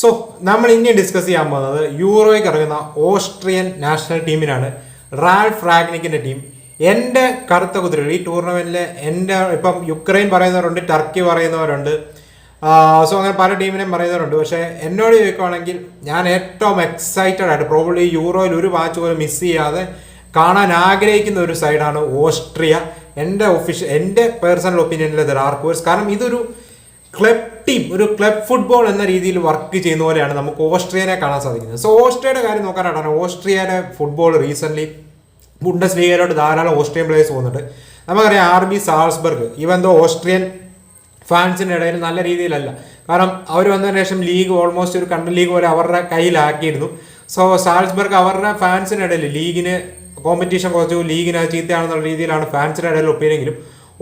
So നമ്മൾ ഇനി discuss ചെയ്യാൻ പോകുന്നത് യൂറോയ്ക്ക് ഇറങ്ങുന്ന ഓസ്ട്രിയൻ നാഷണൽ ടീമിനാണ് റാൽ ഫ്രാഗ്നിക്കിന്റെ ടീം എന്റെ കറുത്ത കുതിരകൾ ഈ ടൂർണമെന്റിൽ എന്റെ ഇപ്പം യുക്രൈൻ പറയുന്നവരുണ്ട് ടർക്കി പറയുന്നവരുണ്ട്. സോ അങ്ങനെ പല ടീമിനെയും പറയുന്നവരുണ്ട്. പക്ഷേ എന്നോട് ചോദിക്കുവാണെങ്കിൽ ഞാൻ ഏറ്റവും എക്സൈറ്റഡ് ആയിട്ട് പ്രോബ്ലി യൂറോയിൽ ഒരു മാച്ച് പോലും മിസ് ചെയ്യാതെ കാണാൻ ആഗ്രഹിക്കുന്ന ഒരു സൈഡാണ് ഓസ്ട്രിയ. എന്റെ ഒഫീഷ്യൽ എന്റെ പേഴ്സണൽ ഒപ്പീനിയനിൽ ദർ ആർക്കൂവേഴ്സ് കാരണം ഇതൊരു ക്ലബ് ടീം ഒരു ക്ലബ് ഫുട്ബോൾ എന്ന രീതിയിൽ വർക്ക് ചെയ്യുന്ന പോലെയാണ് നമുക്ക് ഓസ്ട്രിയനെ കാണാൻ സാധിക്കുന്നത്. സോ ഓസ്ട്രിയയുടെ കാര്യം നോക്കാനാണ് ഓസ്ട്രിയയുടെ ഫുട്ബോൾ റീസെന്റ്ലി ബുണ്ടസ് ലീഗയിലോട്ട് ധാരാളം ഓസ്ട്രിയൻ പ്ലേയേഴ്സ് പോകുന്നുണ്ട്. നമുക്കറിയാം ആർ ബി സാൾസ്ബർഗ് ഇവന്തോ ഓസ്ട്രിയൻ ഫാൻസിന്റെ ഇടയിൽ നല്ല രീതിയിലല്ല. കാരണം അവർ വന്നതിന് ശേഷം ലീഗ് ഓൾമോസ്റ്റ് ഒരു കണ്ടൽ ലീഗ് പോലെ അവരുടെ കയ്യിലാക്കിയിരുന്നു. സോ സാൾസ്ബർഗ് അവരുടെ ഫാൻസിന്റെ ഇടയിൽ ലീഗിന് കോമ്പറ്റീഷൻ കുറച്ചു ലീഗിന് ചീത്തയാണെന്നുള്ള രീതിയിലാണ് ഫാൻസിന്റെ ഇടയിൽ ഒപ്പിയെങ്കിലും.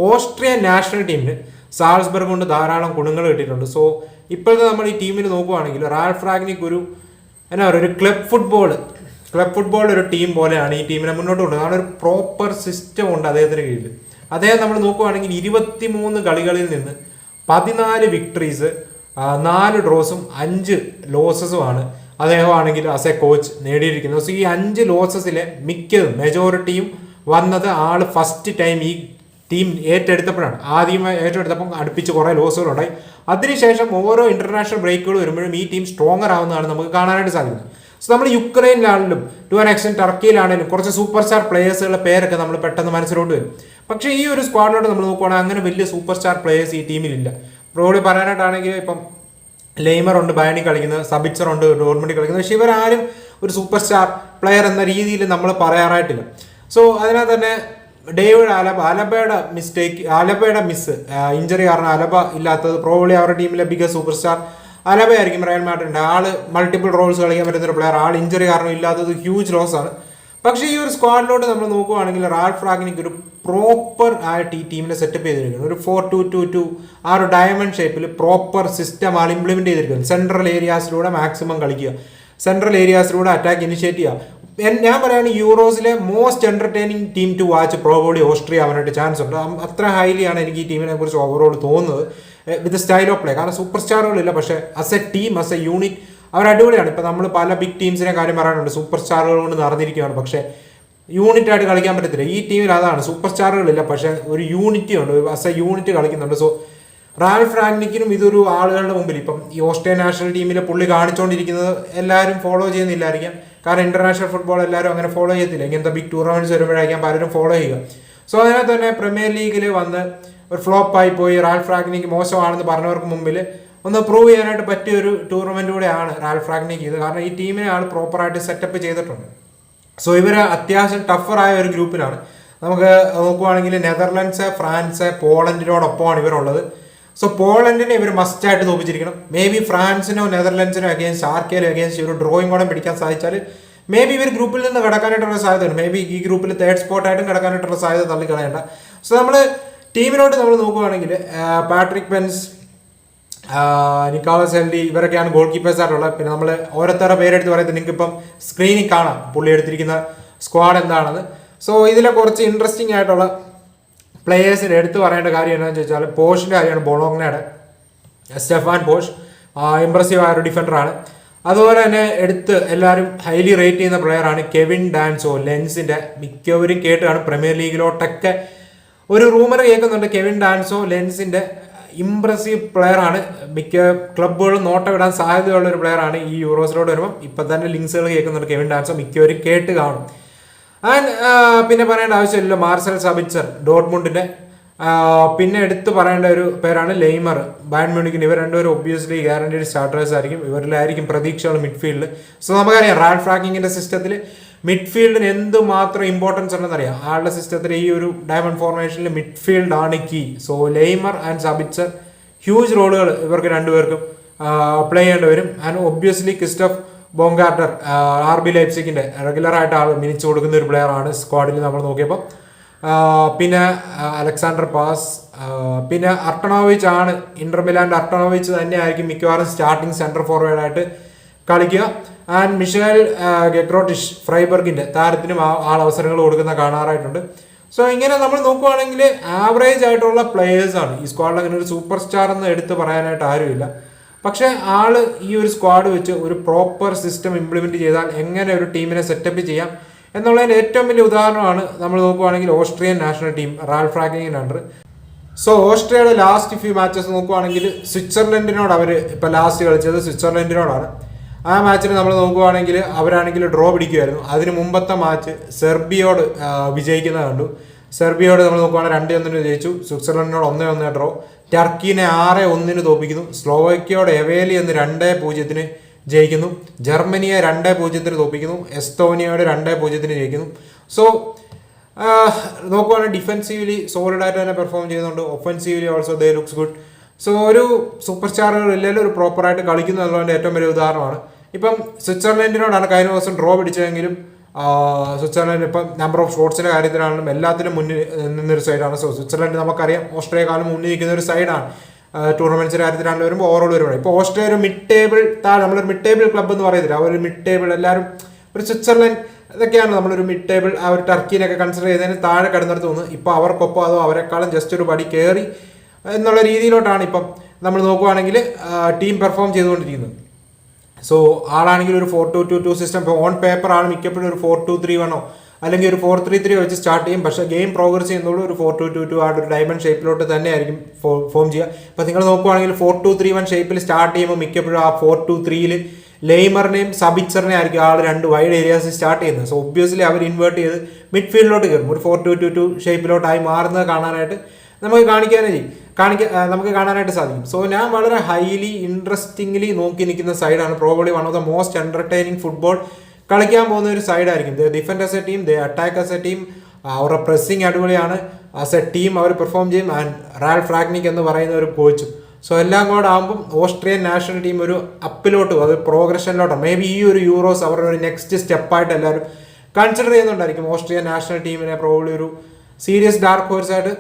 ഓസ്ട്രിയൻ നാഷണൽ ടീമിന് സാൾസ്ബർഗ് കൊണ്ട് ധാരാളം ഗുണങ്ങൾ കിട്ടിയിട്ടുണ്ട്. സോ ഇപ്പോഴത്തെ നമ്മൾ ഈ ടീമിന് നോക്കുവാണെങ്കിൽ റാൽ ഫ്രാഗ്നിക്ക് ഒരു എന്നാ പറയുക ഒരു ക്ലബ് ഫുട്ബോൾ ക്ലബ് ഫുട്ബോൾ ഒരു ടീം പോലെയാണ് ഈ ടീമിനെ മുന്നോട്ട് കൊണ്ടത് കാരണം ഒരു പ്രോപ്പർ സിസ്റ്റം ഉണ്ട് അദ്ദേഹത്തിന് കീഴിൽ. അദ്ദേഹം നമ്മൾ നോക്കുവാണെങ്കിൽ ഇരുപത്തി മൂന്ന് കളികളിൽ നിന്ന് പതിനാല് വിക്ടറീസ് നാല് ഡ്രോസും അഞ്ച് ലോസസുമാണ് അദ്ദേഹമാണെങ്കിൽ ആസ് എ കോച്ച് നേടിയിരിക്കുന്നത്. സോ ഈ അഞ്ച് ലോസസിലെ മിക്കതും മെജോറിറ്റിയും വന്നത് ആൾ ഫസ്റ്റ് ടൈം ഈ ടീം ഏറ്റെടുത്തപ്പോഴാണ്. ആദ്യം ഏറ്റെടുത്തപ്പം അടുപ്പിച്ച് കുറേ ലോസുകളുണ്ടായി. അതിനുശേഷം ഓരോ ഇന്റർനാഷണൽ ബ്രേക്കുകൾ വരുമ്പോഴും ഈ ടീം സ്ട്രോങ്ങർ ആവുന്നതാണ് നമുക്ക് കാണാനായിട്ട് സാധിക്കുന്നത്. സോ നമ്മൾ യുക്രൈനിലാണെങ്കിലും ടു ആൻ എക്സ്റ്റൻ ടർക്കിയിലാണെങ്കിലും കുറച്ച് സൂപ്പർ സ്റ്റാർ പ്ലേയേഴ്സുകളുടെ പേരൊക്കെ നമ്മൾ പെട്ടെന്ന് മനസ്സിലോട്ട് വരും. പക്ഷേ ഈ ഒരു സ്ക്വാഡിലോട്ട് നമ്മൾ നോക്കുവാണെങ്കിൽ അങ്ങനെ വലിയ സൂപ്പർ സ്റ്റാർ പ്ലേയേഴ്സ് ഈ ടീമിലില്ല. പ്രോബ്ലി പറയാനായിട്ടാണെങ്കിൽ ഇപ്പം ലെയ്മർ ഉണ്ട് ബയണി കളിക്കുന്നത് സബിച്ചർ ഉണ്ട് ഡോർമണ്ടി കളിക്കുന്നത് പക്ഷേ ഇവരാരും ഒരു സൂപ്പർ സ്റ്റാർ പ്ലെയർ എന്ന രീതിയിൽ നമ്മൾ പറയാറായിട്ടില്ല. സോ അതിനകത്ത് തന്നെ ഡേവിഡ് ആലബ ആലബയുടെ മിസ്റ്റേക്ക് ആലബയുടെ മിസ് ഇഞ്ചറി കാരണം ആലബ ഇല്ലാത്തത് പ്രോബ്ലി അവരുടെ ടീമിലെ ബിഗസ്റ്റ് സൂപ്പർ സ്റ്റാർ ആലബയായിരിക്കും റയൽ മാഡ്രിഡ് ആൾ മൾട്ടിപ്പിൾ റോൾസ് കളിക്കാൻ പറ്റുന്ന ഒരു പ്ലെയർ ആൾ ഇഞ്ചറി കാരണം ഇല്ലാത്തത് ഹ്യൂജ് ലോസ് ആണ്. പക്ഷേ ഈ ഒരു സ്ക്വാഡിലോട്ട് നമ്മൾ നോക്കുകയാണെങ്കിൽ റാൽ ഫ്രാഗിനിക്ക് ഒരു പ്രോപ്പർ ആയിട്ട് ഈ ടീമിനെ സെറ്റപ്പ് ചെയ്തിരിക്കുന്നത് ഒരു ഫോർ ടു ടു ടു ആ ഒരു ഡയമണ്ട് ഷേപ്പിൽ പ്രോപ്പർ സിസ്റ്റം ആൾ ഇംപ്ലിമെന്റ് ചെയ്തിരിക്കുന്നത് സെൻട്രൽ ഏരിയാസിലൂടെ മാക്സിമം കളിക്കുക. സെൻട്രൽ ഏരിയാസിലൂടെ അറ്റാക്ക് ഇനിഷ്യേറ്റ് ചെയ്യുക. ഞാൻ പറയുകയാണ് യൂറോസിലെ most entertaining team to watch probably Austria അവനായിട്ട് chance ഉണ്ട്. അത്ര ഹൈലിയാണ് എനിക്ക് ഈ ടീമിനെ കുറിച്ച് ഓവറോൾ തോന്നുന്നത്. വിത്ത് സ്റ്റൈൽ ഓഫ് പ്ലേ കാരണം സൂപ്പർ സ്റ്റാറുകളില്ല പക്ഷേ as a team as a unit അവർ അടിപൊളിയാണ്. ഇപ്പം നമ്മൾ പല ബിഗ് ടീംസിനെ കാര്യം പറയാനുണ്ട് സൂപ്പർ സ്റ്റാറുകൾ കൊണ്ട് നടന്നിരിക്കുകയാണ് പക്ഷേ യൂണിറ്റ് ആയിട്ട് കളിക്കാൻ പറ്റത്തില്ല. ഈ ടീമിൽ അതാണ്. സൂപ്പർ സ്റ്റാറുകളില്ല പക്ഷേ ഒരു യൂണിറ്റി ഉണ്ട്. അസ് എ യൂണിറ്റ് കളിക്കുന്നുണ്ട്. സോ റാൽ ഫ്രാങ്കിനും ഇതൊരു ആളുകളുടെ മുമ്പിൽ. ഇപ്പം ഈ ഓസ്ട്രേലിയൻ നാഷണൽ ടീമിലെ പുള്ളി കാണിച്ചുകൊണ്ടിരിക്കുന്നത് എല്ലാവരും ഫോളോ ചെയ്യുന്നില്ലായിരിക്കാം. കാരണം ഇന്റർനാഷണൽ ഫുട്ബോൾ എല്ലാവരും അങ്ങനെ ഫോളോ ചെയ്യത്തില്ല. ഇങ്ങനത്തെ ബിഗ് ടൂർണമെന്റ്സ് വരുമ്പോഴായിരിക്കാം പലരും ഫോളോ ചെയ്യുക. സോ അതിനകത്ത് തന്നെ പ്രീമിയർ ലീഗിൽ വന്ന് ഒരു ഫ്ലോപ്പായി പോയി. റാൽ ഫ്രാഗ്നിക്ക് മോശമാണെന്ന് പറഞ്ഞവർക്ക് മുമ്പിൽ ഒന്ന് പ്രൂവ് ചെയ്യാനായിട്ട് പറ്റിയ ഒരു ടൂർണമെന്റ് കൂടെയാണ് റാൽ ഫ്രാഗ്നിക്ക് ഇത് കാരണം ഈ ടീമിനെ ആൾ പ്രോപ്പറായിട്ട് സെറ്റപ്പ് ചെയ്തിട്ടുണ്ട്. സോ ഇവർ അത്യാവശ്യം ടഫറായ ഒരു ഗ്രൂപ്പിലാണ് നമുക്ക് നോക്കുവാണെങ്കിൽ നെതർലൻഡ്സ് ഫ്രാൻസ് പോളണ്ടിനോടൊപ്പമാണ് ഇവരുള്ളത്. സോ പോളണ്ടിനെ ഇവർ മസ്റ്റായിട്ട് തോപ്പിച്ചിരിക്കണം മേ ബി ഫ്രാൻസിനോ നെതർലൻഡ്സിനോ അഗേൻസ്റ്റ് ആർക്കേലോ അഗേൻസ്റ്റ് ഇവർ ഡ്രോയിങ് കൂടെ പിടിക്കാൻ സാധിച്ചാൽ മേ ബി ഇവർ ഗ്രൂപ്പിൽ നിന്ന് കിടക്കാനായിട്ടുള്ള സാധ്യതയുണ്ട്. മേ ബി ഈ ഗ്രൂപ്പിൽ തേർഡ് സ്പോട്ടായിട്ടും കിടക്കാനായിട്ടുള്ള സാധ്യത തള്ളിക്കളയണ്ട. സോ നമ്മൾ ടീമിലോട്ട് നമ്മൾ നോക്കുകയാണെങ്കിൽ പാട്രിക് പെൻസ് നിക്കോളസ് ഹെൽഡി ഇവരൊക്കെയാണ് ഗോൾ കീപ്പേഴ്സ് ആയിട്ടുള്ളത്. പിന്നെ നമ്മൾ ഓരോരുത്തരുടെ പേരെടുത്ത് പറയുന്നത് നിങ്ങൾക്ക് ഇപ്പം സ്ക്രീനിൽ കാണാം. പുള്ളി എടുത്തിരിക്കുന്ന സ്ക്വാഡ് എന്താണെന്ന്. സോ ഇതിലെ കുറച്ച് ഇൻട്രസ്റ്റിംഗ് ആയിട്ടുള്ള പ്ലേയേഴ്സിന് എടുത്തു പറയേണ്ട കാര്യം എന്താണെന്ന് ചോദിച്ചാൽ പോഷിന്റെ കാര്യമാണ് ബോളോഗ്നയുടെ സ്റ്റെഫാൻ പോഷ് ഇമ്പ്രസീവ് ആയ ഒരു ഡിഫൻഡറാണ് അതുപോലെ തന്നെ എടുത്ത് എല്ലാവരും ഹൈലി റേറ്റ് ചെയ്യുന്ന പ്ലെയറാണ് കെവിൻ ഡാൻസോ ലെൻസിന്റെ മിക്കവരും കേട്ടാണ് പ്രീമിയർ ലീഗിലോട്ടൊക്കെ ഒരു റൂമർ കേൾക്കുന്നുണ്ട് കെവിൻ ഡാൻസോ ലെൻസിന്റെ ഇംപ്രസീവ് പ്ലെയറാണ് മിക്ക ക്ലബ്ബുകളും നോട്ടമിടാൻ സാധ്യതയുള്ള ഒരു പ്ലെയറാണ് ഈ യൂറോസിലോട്ട് വരുമ്പോൾ ഇപ്പം തന്നെ ലിങ്ക്സുകൾ കേൾക്കുന്നുണ്ട് കെവിൻ ഡാൻസോ മിക്കവരും കേട്ട് കാണും ആൻഡ് പിന്നെ പറയേണ്ട ആവശ്യമില്ല മാർസൽ സബിച്ചർ ഡോട്ട്മുണ്ടിന്റെ. ആ, പിന്നെ എടുത്തു പറയേണ്ട ഒരു പേരാണ് ലെയ്മർ ബാൻ മ്യൂണിക്കിന് ഇവർ രണ്ടുപേരും ഒബ്വിയസ്ലി ഗ്യാരണ്ടീഡ് സ്റ്റാർട്ടേഴ്സ് ആയിരിക്കും. ഇവരിലായിരിക്കും പ്രതീക്ഷകൾ മിഡ്ഫീൽഡ് സോ നമുക്കറിയാം റാൽ ഫ്രാക്കിങ്ങിന്റെ സിസ്റ്റത്തിൽ മിഡ്ഫീൽഡിന് എന്തുമാത്രം ഇമ്പോർട്ടൻസ് ഉണ്ടെന്ന് അറിയാം ആളുടെ സിസ്റ്റത്തിൽ ഈ ഒരു ഡയമണ്ട് ഫോർമേഷനിൽ മിഡ്ഫീൽഡ് ആണ് key so Laimer and Sabitzer huge റോളുകൾ ഇവർക്ക് രണ്ടുപേർക്കും പ്ലേ ചെയ്യേണ്ടി വരും. And obviously Christoph Baumgartner R B ലൈപ്സിക്കിന്റെ regular ആയിട്ട് ആൾ മിനിച്ച് കൊടുക്കുന്ന ഒരു പ്ലെയർ ആണ് സ്ക്വാഡിൽ നമ്മൾ നോക്കിയപ്പോൾ പിന്നെ അലക്സാണ്ടർ പാസ് പിന്നെ അർട്ടണോവിച്ച് ആണ് ഇന്റർ അർട്ടണോവിച്ച് തന്നെയായിരിക്കും മിക്കവാറും സ്റ്റാർട്ടിംഗ് സെന്റർ ഫോർവേഡായിട്ട് കളിക്കുക. ആൻഡ് മിഷേൽ ഗെക്രോട്ടിഷ് ഫ്രൈബർഗിന്റെ താരത്തിനും ആൾ അവസരങ്ങൾ കൊടുക്കുന്ന കാണാറായിട്ടുണ്ട്. സോ ഇങ്ങനെ നമ്മൾ നോക്കുവാണെങ്കിൽ ആവറേജ് ആയിട്ടുള്ള പ്ലേയേഴ്സാണ് ഈ സ്ക്വാഡിൽ അങ്ങനെ ഒരു സൂപ്പർ സ്റ്റാർ എന്ന് എടുത്ത് പറയാനായിട്ട് ആരുമില്ല. പക്ഷേ ആൾ ഈ ഒരു സ്ക്വാഡ് വെച്ച് ഒരു പ്രോപ്പർ സിസ്റ്റം ഇംപ്ലിമെന്റ് ചെയ്താൽ എങ്ങനെ ഒരു ടീമിനെ സെറ്റപ്പ് ചെയ്യാം എന്നുള്ളതിന്റെ ഏറ്റവും വലിയ ഉദാഹരണമാണ് നമ്മൾ നോക്കുവാണെങ്കിൽ ഓസ്ട്രിയൻ നാഷണൽ ടീം റാൽ ഫ്രാങ്കിങ്ങിന് അണ്ടർ സോ ഓസ്ട്രിയയുടെ ലാസ്റ്റ് ഫ്യൂ മാച്ചസ് നോക്കുവാണെങ്കിൽ സ്വിറ്റ്സർലൻഡിനോട് അവർ ഇപ്പോൾ ലാസ്റ്റ് കളിച്ചത് സ്വിറ്റ്സർലൻഡിനോടാണ്. ആ മാച്ചിൽ നമ്മൾ നോക്കുവാണെങ്കിൽ അവരാണെങ്കിൽ ഡ്രോ പിടിക്കുമായിരുന്നു അതിന് മുമ്പത്തെ മാച്ച് സെർബിയോട് വിജയിക്കുന്നത് കണ്ടു. സെർബിയോട് നമ്മൾ നോക്കുവാണെങ്കിൽ രണ്ട് ഒന്നിന് ജയിച്ചു സ്വിറ്റ്സർലൻഡിനോട് ഒന്നേ ഒന്നേ ഡ്രോ ടർക്കിനെ ആറ് ഒന്നിന് തോപ്പിക്കുന്നു. സ്ലോവക്കിയോട് എവേലി എന്ന് രണ്ട് പൂജ്യത്തിന് ജയിക്കുന്നു. ജർമ്മനിയെ രണ്ട് പൂജ്യത്തിന് തോപ്പിക്കുന്നു. എസ്തോനിയയോട് രണ്ട് പൂജ്യത്തിന് ജയിക്കുന്നു. സോ നോക്കുവാണെങ്കിൽ ഡിഫെൻസീവ്ലി സോളിഡായിട്ട് തന്നെ പെർഫോം ചെയ്യുന്നുണ്ട്. Offensively also they looks good so ഒരു സൂപ്പർ സ്റ്റാറുകൾ ഇല്ലെങ്കിൽ ഒരു പ്രോപ്പറായിട്ട് കളിക്കുന്നു എന്നുള്ളതിന്റെ ഏറ്റവും വലിയ ഉദാഹരണമാണ്. ഇപ്പം സ്വിറ്റ്സർലൻഡിനോടാണ് കഴിഞ്ഞ ദിവസം ഡ്രോ പിടിച്ചതെങ്കിലും സ്വിറ്റ്സർലൻഡ് ഇപ്പം നമ്പർ ഓഫ് സ്പോർട്സിന്റെ കാര്യത്തിലാണെങ്കിലും എല്ലാത്തിനും മുന്നിൽ നിന്നൊരു സൈഡാണ് സോ സ്വിറ്റ്സർലൻഡ് നമുക്കറിയാം ഓസ്ട്രേലിയ കാലം മുന്നിൽ നിൽക്കുന്ന ഒരു സൈഡാണ് ടൂർണമെന്റ്സിന്റെ കാര്യത്തിലാണെങ്കിലും വരുമ്പോൾ ഓവറോൾ വരുമ്പോൾ ഇപ്പോൾ ഓസ്ട്രേലിയ ഒരു മിഡ് ടേബിൾ താഴെ നമ്മളൊരു മിഡ് ടേബിൾ ക്ലബ്ബ് എന്ന് പറയത്തില്ല. ഒരു മിഡ് ടേബിൾ എല്ലാവരും ഒരു സ്വിറ്റ്സർലൻഡ് ഇതൊക്കെയാണ് നമ്മളൊരു മിഡ് ടേബിൾ ആ ഒരു ടർക്കിനൊക്കെ കൺസിഡർ ചെയ്തതിന് താഴെ കിടന്നിടത്ത് തോന്നുന്നു ഇപ്പോൾ അവർക്കൊപ്പം അതോ അവരെക്കാളും ജസ്റ്റ് ഒരു പടി കയറി എന്നുള്ള രീതിയിലോട്ടാണ് ഇപ്പം നമ്മൾ നോക്കുവാണെങ്കിൽ ടീം പെർഫോം ചെയ്തുകൊണ്ടിരിക്കുന്നത്. സോ ആളാണെങ്കിൽ ഒരു four two two two system ഇപ്പോൾ ഓൺ പേപ്പർ ആണ് മിക്കപ്പോഴും ഒരു ഫോർ ടു ത്രീ വണ്ണോ അല്ലെങ്കിൽ ഒരു ഫോർ ത്രീ ത്രീ വെച്ച് സ്റ്റാർട്ട് ചെയ്യും. പക്ഷേ ഗെയിം പ്രോഗ്രസ് ചെയ്യുന്നുള്ളൂ ഒരു ഫോർ ടു ടു ടു ആ ഒരു ഡയമണ്ട് ഷേപ്പിലോട്ട് തന്നെ ആയിരിക്കും ഫോം ചെയ്യുക. അപ്പോൾ നിങ്ങൾ നോക്കുവാണെങ്കിൽ ഫോർ ടു ത്രീ വൺ ഷേപ്പിൽ സ്റ്റാർട്ട് ചെയ്യുമ്പോൾ മിക്കപ്പോഴും ആ ഫോർ ടു ത്രീയിൽ ലെയ്മറിനെയും സബിച്ചറിനെ ആയിരിക്കും ആൾ രണ്ട് വൈഡ് ഏരിയാസ് സ്റ്റാർട്ട് ചെയ്യുന്നത്. സോ ഒബ്വിയസ്ലി അവർ ഇൻവേർട്ട് ചെയ്ത് മിഡ്ഫീൽഡിലോട്ട് കയറും. ഒരു ഫോർ ടു ടു ടു ഷേപ്പിലോട്ടായി മാറുന്നത് കാണാനായിട്ട് നമുക്ക് കാണിക്കാനേ ചെയ്യും കാണിക്ക നമുക്ക് കാണാനായിട്ട് സാധിക്കും. സോ ഞാൻ വളരെ ഹൈലി ഇൻട്രസ്റ്റിംഗ്ലി നോക്കി നിൽക്കുന്ന സൈഡാണ് probably one of the most entertaining football കളിക്കാൻ പോകുന്ന ഒരു സൈഡായിരിക്കും they defend as a team they attack as a team അവരുടെ പ്രസ്സിങ് അടിപൊളിയാണ്. ആസ് എ ടീം അവർ പെർഫോം ചെയ്യും. ആൻഡ് റാൽ ഫ്രാഗ്നിക് എന്ന് പറയുന്ന ഒരു കോച്ചും സോ എല്ലാം കൂടെ ആകുമ്പം ഓസ്ട്രിയൻ നാഷണൽ ടീം ഒരു അപ്പിലോട്ട് അത് പ്രോഗ്രഷനിലോട്ടോ മേ ബി ഈ ഒരു യൂറോസ് അവരുടെ ഒരു നെക്സ്റ്റ് സ്റ്റെപ്പായിട്ട് എല്ലാവരും കൺസിഡർ ചെയ്യുന്നുണ്ടായിരിക്കും. ഓസ്ട്രിയൻ നാഷണൽ ടീമിനെ പ്രോബ്ലി ഒരു സീരിയസ് ഡാർക്ക് ഹോഴ്സ് ആയിട്ട്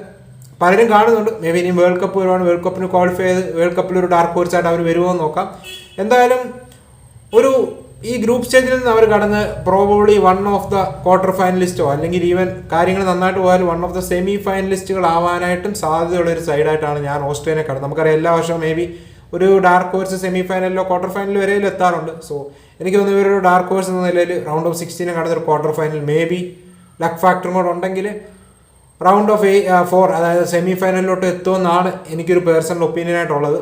പലരും കാണുന്നുണ്ട്. മേ ബി ഇനി വേൾഡ് കപ്പ് വരുവാണ് വേൾഡ് കപ്പിന് ക്വാളിഫൈ ചെയ്ത് വേൾഡ് കപ്പിൽ ഒരു ഡാർക്ക് ഹോഴ്സ് ആയിട്ട് അവർ വരുമോ എന്ന് നോക്കാം. എന്തായാലും ഒരു ഈ ഗ്രൂപ്പ് സ്റ്റേജിൽ നിന്ന് അവർ കടന്ന് probably one of the quarter ഫൈനലിസ്റ്റോ അല്ലെങ്കിൽ ഈവൻ കാര്യങ്ങൾ നന്നായിട്ട് പോയാൽ വൺ ഓഫ് ദ സെമി ഫൈനലിസ്റ്റുകൾ ആവാനായിട്ടും സാധ്യതയുള്ള ഒരു സൈഡായിട്ടാണ് ഞാൻ ഓസ്ട്രേലിയനെ കടന്നത്. നമുക്കറിയാം എല്ലാ വർഷവും മേ ബി ഒരു ഡാർക്ക് ഹോഴ്സ് സെമി ഫൈനലിലോ ക്വാർട്ടർ ഫൈനൽ വരെയും എത്താറുണ്ട്. സോ എനിക്ക് തോന്നുന്നു ഇവരൊരു ഡാർക്ക് ഹോഴ്സ് എന്ന നിലയിൽ റൗണ്ട് ഓഫ് സിക്സ്റ്റീനെ കടന്നൊരു quarter final may be luck ഫാക്ടറും കൂടെ ഉണ്ടെങ്കിൽ റൗണ്ട് ഓഫ് ഫോർ അതായത് സെമി ഫൈനലിലോട്ട് എത്തുമെന്നാണ് എനിക്കൊരു പേഴ്സണൽ ഒപ്പീനിയൻ ആയിട്ടുള്ളത്.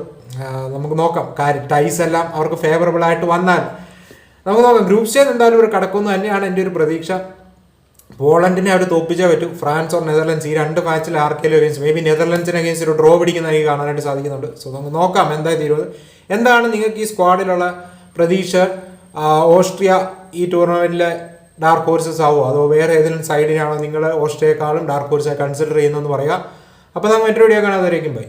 നമുക്ക് നോക്കാം. കാര്യം ടൈസ് എല്ലാം അവർക്ക് ഫേവറബിൾ ആയിട്ട് വന്നാൽ. നമുക്ക് നോക്കാം. ഗ്രൂപ്പ് സ്റ്റേജ് എന്തായാലും ഒരു കടക്കുന്നു തന്നെയാണ് എന്റെ ഒരു പ്രതീക്ഷ. പോളണ്ടിനെ അവർ തോപ്പിച്ചേ പറ്റും. ഫ്രാൻസ് ഓർ നെതർലൻഡ്സ് ഈ രണ്ട് മാച്ചിൽ ആർക്കെങ്കിലും അഗേൻസ്റ്റ് മേ ബി നെതർലൻഡ്സിന് അഗേൻസ്റ്റ് ഒരു ഡ്രോ പിടിക്കുന്ന എനിക്ക് കാണാനായിട്ട് സാധിക്കുന്നുണ്ട്. സോ നമുക്ക് നോക്കാം എന്തായി തീരുന്നത് എന്താണ് നിങ്ങൾക്ക് ഈ സ്ക്വാഡിലുള്ള പ്രതീക്ഷ? ഓസ്ട്രിയ ഈ ടൂർണമെന്റിലെ ഡാർക്ക് ഹോഴ്സസ് ആവോ? അതോ വേറെ ഏതെങ്കിലും സൈഡിനാണോ നിങ്ങൾ ഓസ്ട്രിയയെക്കാളും ഡാർക്ക് ഹോഴ്സായി കൺസിഡർ ചെയ്യുന്നതെന്ന് പറയുക? അപ്പോൾ നമുക്ക് മറ്റൊരു വീഡിയോ കാണാതായിരിക്കും ബൈ